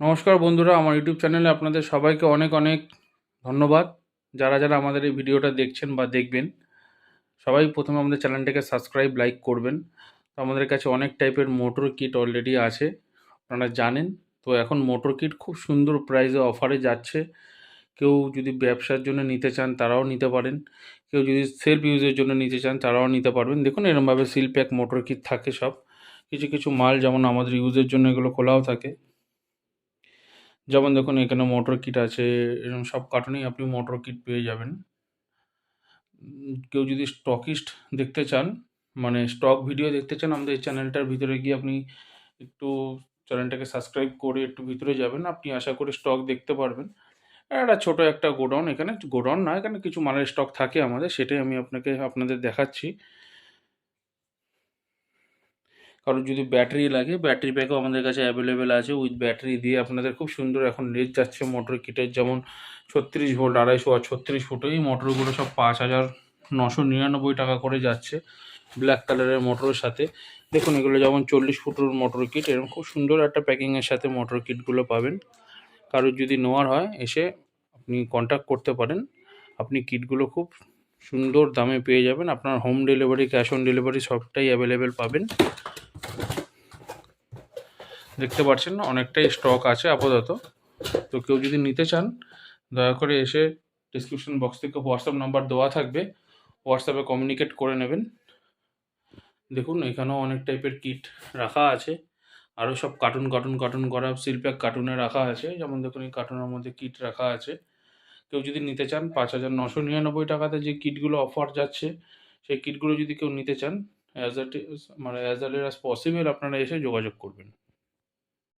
নমস্কার বন্ধুরা, আমার ইউটিউব চ্যানেলে আপনাদের সবাইকে অনেক অনেক ধন্যবাদ। যারা যারা আমাদের এই ভিডিওটা দেখছেন বা দেখবেন, সবাই প্রথমে আমাদের চ্যানেলটাকে সাবস্ক্রাইব, লাইক করবেন। তো আমাদের কাছে অনেক টাইপের মোটর কিট অলরেডি আছে, আপনারা জানেন। তো এখন মোটর কিট খুব সুন্দর প্রাইসে অফারে যাচ্ছে। কেউ যদি ব্যবসার জন্য নিতে চান, তারাও নিতে পারেন। কেউ যদি সেলফ ইউজের জন্য নিতে চান, তারাও নিতে পারবেন। দেখুন, এরমভাবে সিল প্যাক মোটর কিট থাকে সব। কিছু কিছু মাল যেমন আমাদের ইউজের জন্য এগুলো খোলাও থাকে। যেমন দেখুন, এখানে মোটর কিট আছে এরকম সব কার্টুনেই আপনি মোটর কিট পেয়ে যাবেন। কেউ যদি স্টকিস্ট দেখতে চান মানে স্টক ভিডিও দেখতে চান, আমাদের এই চ্যানেলটার ভিতরে গিয়ে আপনি একটু চ্যানেলটাকে সাবস্ক্রাইব করে একটু ভিতরে যাবেন, আপনি আশা করি স্টক দেখতে পারবেন। একটা ছোটো একটা গোডাউন, এখানে গোডাউন না, এখানে কিছু মালের স্টক থাকে আমাদের, সেটাই আমি আপনাকে, আপনাদের দেখাচ্ছি। কারোর যদি ব্যাটারি লাগে, ব্যাটারি ব্যাগও আমাদের কাছে অ্যাভেলেবেল আছে। উইথ ব্যাটারি দিয়ে আপনাদের খুব সুন্দর এখন রেট যাচ্ছে মোটর কিটের যেমন ছত্রিশ ভোল্ট আড়াইশো আর ছত্রিশ ফুট এই মোটরগুলো সব পাঁচ হাজার নশো নিরানব্বই টাকা করে যাচ্ছে ব্ল্যাক কালারের মোটরের সাথে। দেখুন, এগুলো যেমন চল্লিশ ফুটের মোটর কিট এরকম খুব সুন্দর একটা প্যাকিংয়ের সাথে মোটর কিটগুলো পাবেন। কারোর যদি নেওয়ার হয়, এসে আপনি কন্ট্যাক্ট করতে পারেন। আপনি কিটগুলো খুব সুন্দর দামে পেয়ে যাবেন। আপনার home delivery cash on delivery সবটাই অ্যাভেলেবেল পাবেন। দেখতে পাচ্ছেন অনেকটাই স্টক আছে আপাতত। তো কেউ যদি নিতে চান, দয়া করে এসে ডিসক্রিপশন বক্স থেকে হোয়াটসঅ্যাপ নাম্বার দেওয়া থাকবে হোয়াটসঅ্যাপে কমিউনিকেট করে নেবেন। দেখুন, এখানেও অনেক টাইপের কিট রাখা আছে। আরও সব কার্টুন কার্টুন কার্টুন করা শিল্প্যাক কার্টুনে রাখা আছে। যেমন দেখুন, এই কার্টুনের মধ্যে কিট রাখা আছে। কেউ যদি নিতে চান, পাঁচ হাজার নশো নিরানব্বই টাকাতে যে কিটগুলো অফার যাচ্ছে, সেই কিটগুলো যদি কেউ নিতে চান অ্যাজ আ মানে অ্যাজ আর্লি অ্যাজ পসিবল আপনারা এসে যোগাযোগ করবেন।